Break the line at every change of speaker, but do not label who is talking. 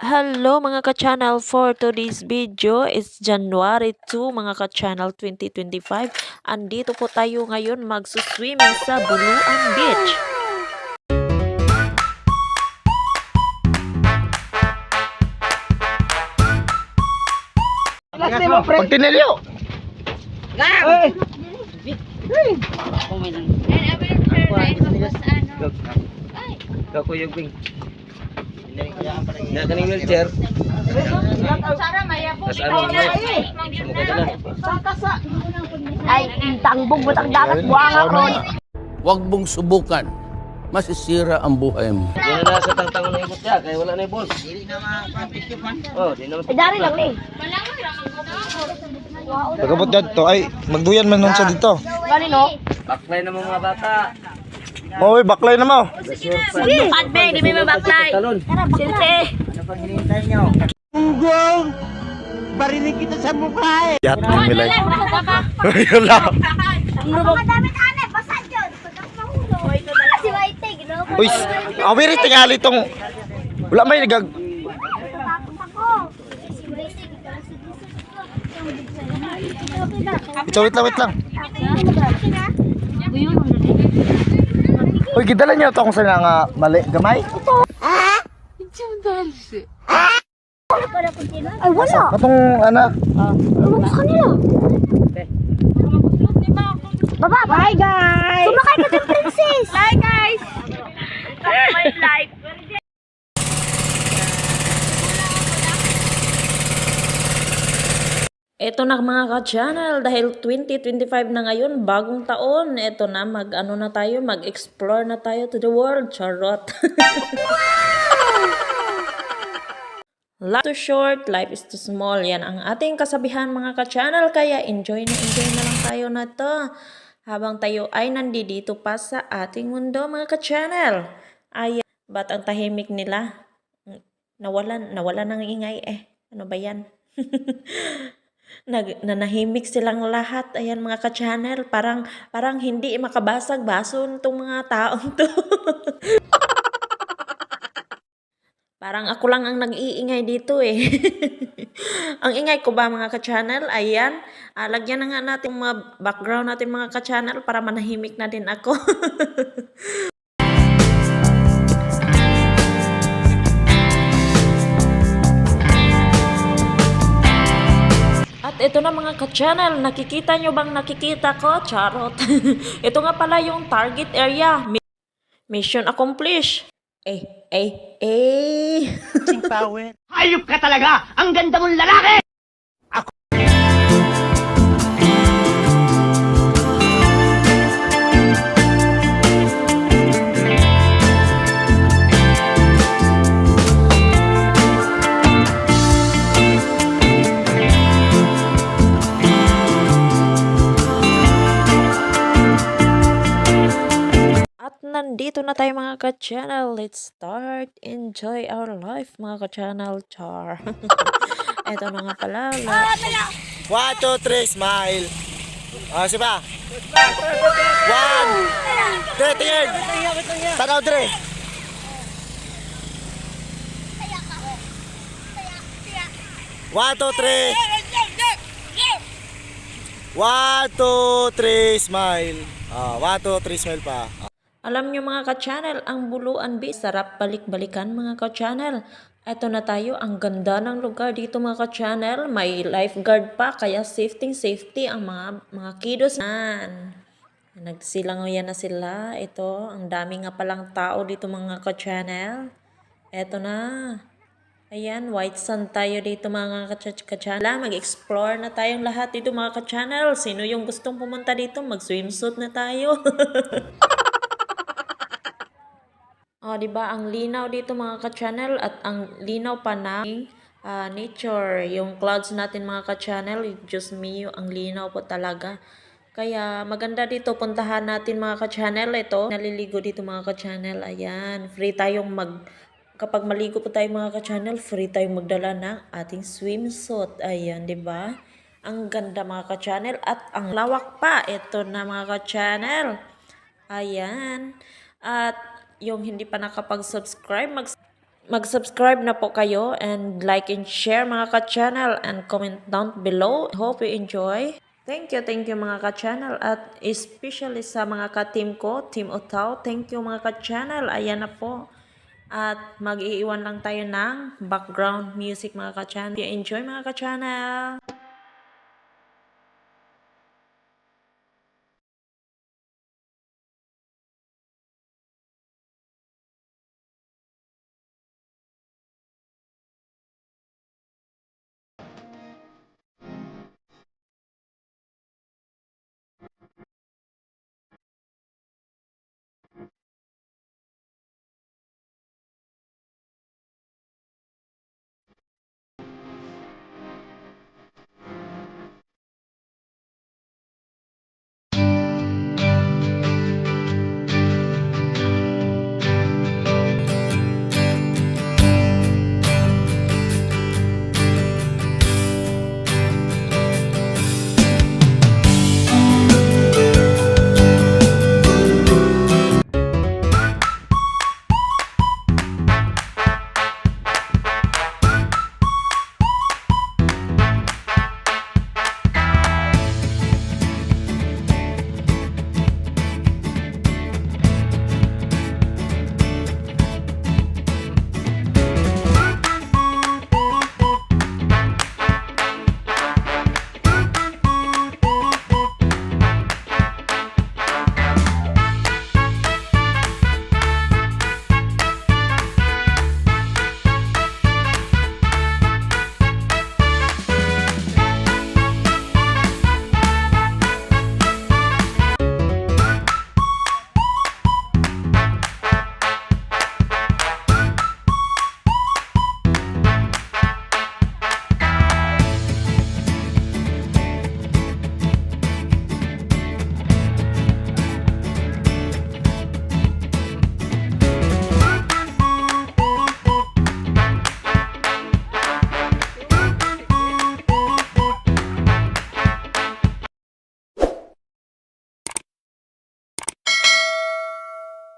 Hello mga ka-channel for today's video is January 2 mga ka-channel 2025. Andito po tayo ngayon magsuswimming sa Buluan Beach.
Pag tinilyo.
Kakuyog Bing. Na kaning wheelchair. Tas ano?
Ay, tangbog mo dagat, buwang ako.
Huwag mong subukan. Masisira ang buhay mo.
Yan na sa tangtangon ng ikot niya kaya wala na yung balls. Dili na ma-practice man. Oh, di na
Ay, dari lang ni.
Pagkabot dyan to, ay, magduyan man nun siya dito.
Gani no?
Backline na mga bata.
Oy, baklay na mo.
Sige. Padbe, di may mabaklay.
Talon.
Silse.
Yat mo milay. Ayun lang.
Makadamit ane, basa dyan. Pagkakahulog. Si Waiteg, no?
Uy, awiri tingali tong... Wala may nagag... Ito, wait lang, wait lang. Uy, gidala niyo to kung saan nga mali. Gamay?
Ay, wala.
Katong, ano?
Ewan ko kanila. Baba, bye guys! Sumakay ka din, princess! Bye guys! My life.
Ito na mga ka-channel dahil 2025 na ngayon, bagong taon. Ito na mag ano na tayo, mag-explore na tayo to the world. Charot. Life too short, life is too small. Yan ang ating kasabihan mga ka-channel. Kaya enjoy na enjoy na lang tayo na to. Habang tayo ay nandito pa sa ating mundo mga ka-channel. Ay, ba't ang tahimik nila? Nawalan, nawalan ng ingay eh. Ano ba yan? Nag, nanahimik silang lahat. Ayan mga ka-channel. Parang, parang hindi makabasag baso itong mga taong to. Parang ako lang ang nag-iingay dito eh. ang ingay ko ba mga ka-channel? Ayan. Ah, lagyan na nga natin mga background natin mga ka-channel para manahimik na din ako. ito na mga ka-channel, nakikita nyo bang nakikita ko? Charot. ito nga pala yung target area. Mi- Mission accomplished. Eh, eh, eh.
Hayop ka talaga! Ang ganda mong lalaki!
Na tayo mga ka-channel. Let's start. Enjoy our life mga ka-channel. Char. ito na nga pala. La-
One, two, three, smile. Ah, sipa. One. Three, tingin. Tanaw, three. One, two, three. One, two, three, smile. Ah, one, two, three, smile pa.
Alam nyo mga ka-channel, ang Buluan Beach, sarap balik-balikan mga ka-channel. Ito na tayo, ang ganda ng lugar dito mga ka-channel. May lifeguard pa, kaya safety safety ang mga mga kiddos. Yan. Nagsilangoyan na sila. Ito, ang dami nga palang tao dito mga ka-channel. Ito na. Ayan, white sand tayo dito mga ka- ka-channel. Mag-explore na tayong lahat dito mga ka-channel. Sino yung gustong pumunta dito? Mag-swimsuit na tayo. Oh, 'di ba? Ang linaw dito mga ka-channel at ang linaw pa ng ah, nature, yung clouds natin mga ka-channel, just mio, ang linaw po talaga. Kaya maganda dito puntahan natin mga ka-channel ito. Naliligo dito mga ka-channel. Ayan, free tayong mag kapag maligo po tayo mga ka-channel, free tayong magdala ng ating swimsuit. Ayan, 'di ba? Ang ganda mga ka-channel at ang lawak pa. Ito na mga ka-channel. Ayan. At yung hindi pa nakapag-subscribe, mag mag-subscribe na po kayo and like and share mga ka-channel and comment down below. Hope you enjoy. Thank you, thank you mga ka-channel at especially sa mga ka-team ko, Team Otaw. Thank you mga ka-channel. Ayan na po. At mag-iiwan lang tayo ng background music mga ka-channel. Enjoy mga ka-channel.